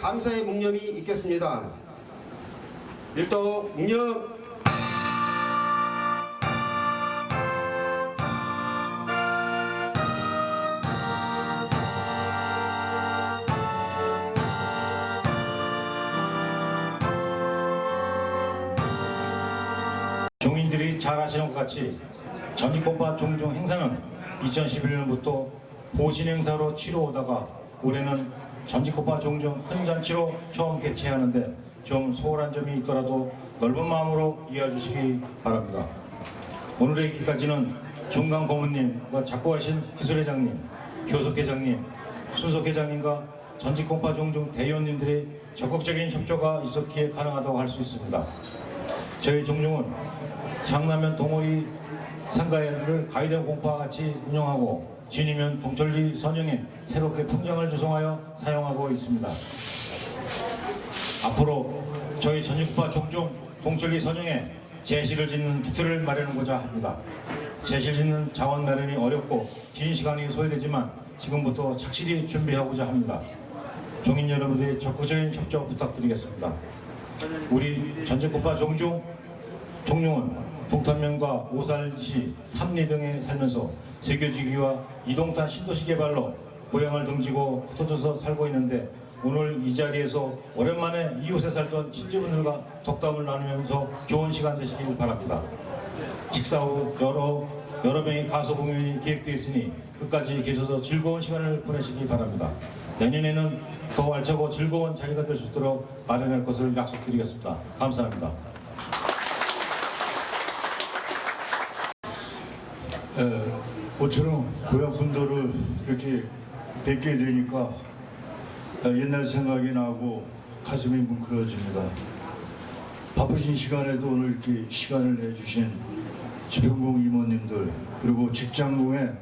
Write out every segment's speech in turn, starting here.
감사의 묵념이 있겠습니다. 일동 묵념 종인들이 잘 아시는 것 같이 전직공파 종종 행사는 2011년부터 보신 행사로 치러오다가 올해는 전직공파 종종 큰 잔치로 처음 개최하는데 좀 소홀한 점이 있더라도 넓은 마음으로 이해해 주시기 바랍니다. 오늘의 기까지는 중강 고문님과 작고하신 기술회장님, 교섭회장님, 순석회장님과 전직 공파 종종 대의원님들의 적극적인 협조가 있었기에 가능하다고 할 수 있습니다. 저희 종종은 향라면 동호리 상가회를 가이드 공파와 같이 운영하고 진이면 동철리 선영에 새롭게 풍경을 조성하여 사용하고 있습니다. 앞으로 저희 전육파 종종 동철리 선영에 제시를 짓는 기틀을 마련하고자 합니다. 제시를 짓는 자원 마련이 어렵고 긴 시간이 소요되지만 지금부터 착실히 준비하고자 합니다. 종인 여러분들의 적극적인 협조 부탁드리겠습니다. 우리 전직국파 종종 종룡은 동탄면과 오살시, 탐리 등에 살면서 세교지기와 이동탄 신도시 개발로 고향을 등지고 흩어져서 살고 있는데 오늘 이 자리에서 오랜만에 이웃에 살던 친지분들과 덕담을 나누면서 좋은 시간 되시길 바랍니다. 식사 후 여러 여러 명의 가수 공연이 계획되어 있으니 끝까지 계셔서 즐거운 시간을 보내시기 바랍니다. 내년에는 더 알차고 즐거운 자리가 될 수 있도록 마련할 것을 약속드리겠습니다. 감사합니다. 에, 모처럼 고향 분들을 이렇게 뵙게 되니까 에, 옛날 생각이 나고 가슴이 뭉클어집니다. 바쁘신 시간에도 오늘 이렇게 시간을 내주신 지평공 임원님들 그리고 직장공의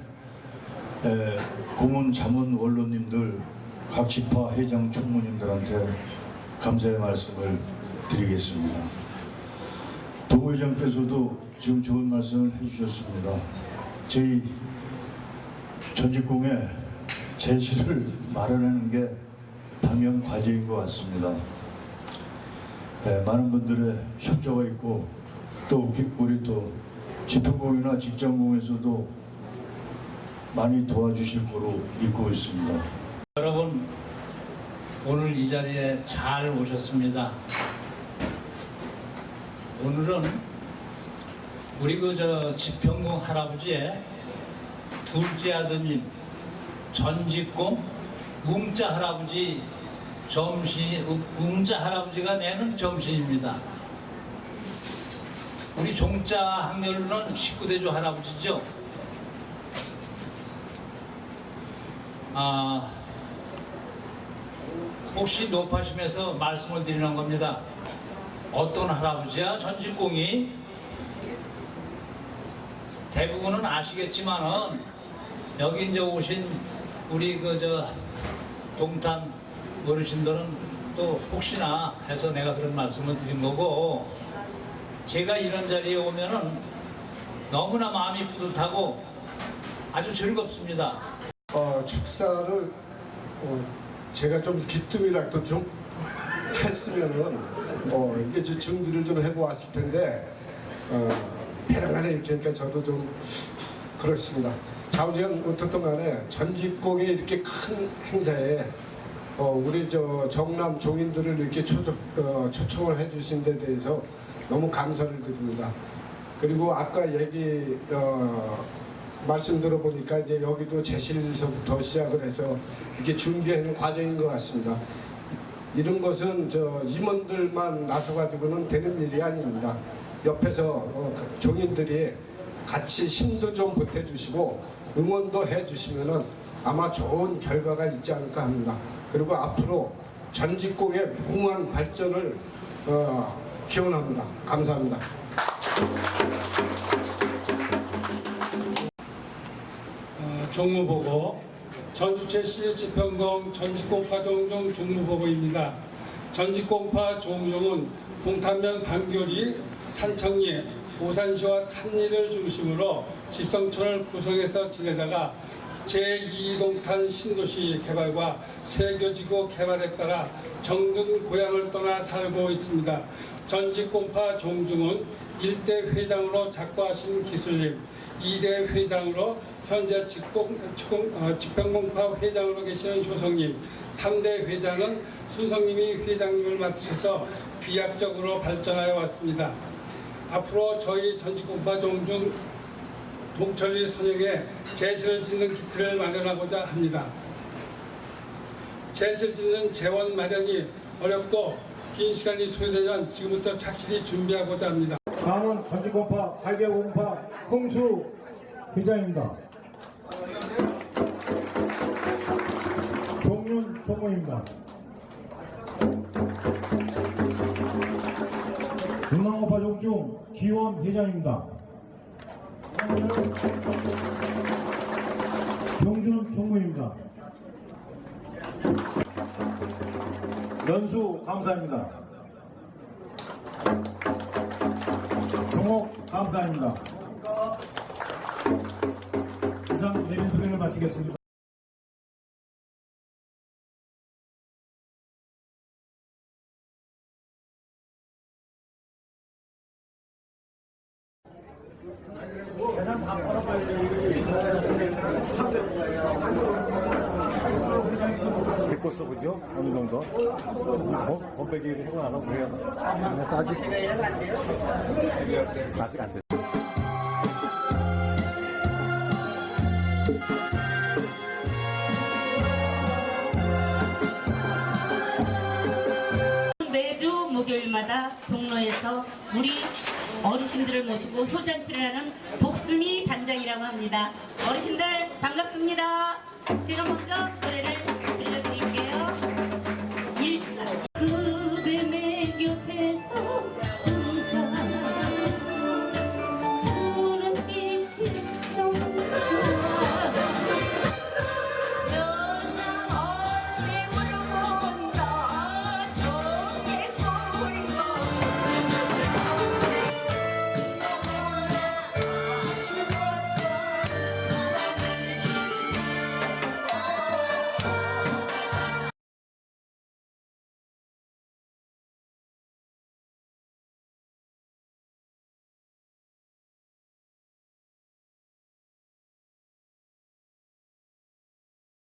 에, 고문 자문 원로님들 각 지파 회장 총무님들한테 감사의 말씀을 드리겠습니다. 도의장께서도 지금 좋은 말씀을 해주셨습니다. 저희 전직공에 제시를 마련하는 게 당연 과제인 것 같습니다. 예, 많은 분들의 협조가 있고 또 우리 또 지평공이나 직장공에서도 많이 도와주실 거로 믿고 있습니다. 여러분 오늘 이 자리에 잘 오셨습니다. 오늘은 우리 그저 지평공 할아버지의 둘째 아드님 전직공 웅자 할아버지 점심 웅자 할아버지가 내는 점심입니다. 우리 종자 학렬로는 19대조 할아버지죠. 아, 혹시 높아심에서 말씀을 드리는 겁니다. 어떤 할아버지야 전직공이 대부분은 아시겠지만은 여기 이제 오신 우리 그 저 동탄 어르신들은 또 혹시나 해서 내가 그런 말씀을 드린 거고 제가 이런 자리에 오면은 너무나 마음이 뿌듯하고 아주 즐겁습니다. 어, 축사를 어, 제가 좀 기뜸이라도 좀 했으면은 어, 저 준비를 좀 해고 왔을 텐데 어, 이렇게 하니까 저도 좀 그렇습니다. 좌우지간 어떻든 간에 전직공에 이렇게 큰 행사에 어, 우리 저 정남 종인들을 이렇게 초청, 어, 초청을 해주신 데 대해서 너무 감사를 드립니다. 그리고 아까 얘기 어, 말씀 들어보니까 이제 여기도 제실서부터 시작을 해서 이렇게 준비하는 과정인 것 같습니다. 이런 것은 저 임원들만 나서 가지고는 되는 일이 아닙니다. 옆에서 어, 종인들이 같이 힘도 좀 보태주시고 응원도 해주시면은 아마 좋은 결과가 있지 않을까 합니다. 그리고 앞으로 전직공의 무궁한 발전을 어, 기원합니다. 감사합니다. 어, 종무보고 전주체시 지평동 전직공파 종종 종무보고입니다. 전직공파 종종은 동탄면 반교리, 산청리, 오산시와 탐리를 중심으로 집성촌을 구성해서 지내다가 제2동탄 신도시 개발과 세교지구 개발에 따라 정든 고향을 떠나 살고 있습니다. 전직 공파 종중은 1대 회장으로 작고하신 기술님, 2대 회장으로 현재 직공, 직공, 어, 집행공파 회장으로 계시는 효성님, 3대 회장은 순성님이 회장님을 맡으셔서 비약적으로 발전하여 왔습니다. 앞으로 저희 전직공파 종중 동천리 선영에 제시를 짓는 기틀을 마련하고자 합니다. 제시를 짓는 재원 마련이 어렵고 긴 시간이 소요되지만 지금부터 착실히 준비하고자 합니다. 다음은 전직공파 8개공파 홍수 회장입니다. 종윤 총무입니다. 중랑공파 종중 기원 회장입니다. 종준 총무입니다. 연수 감사입니다. 종옥 감사합니다. 이상 내린 소개를 마치겠습니다. 듣고 써보죠. 어느 정도. 어? 범빼기를 해고 나서 그래야. 아직. 아직 안 됐어. 매주 목요일마다 종로에서 우리 어르신들을 모시고 효잔치를 하는 복수미 단장이라고 합니다. 어르신들 반갑습니다. 제가 먼저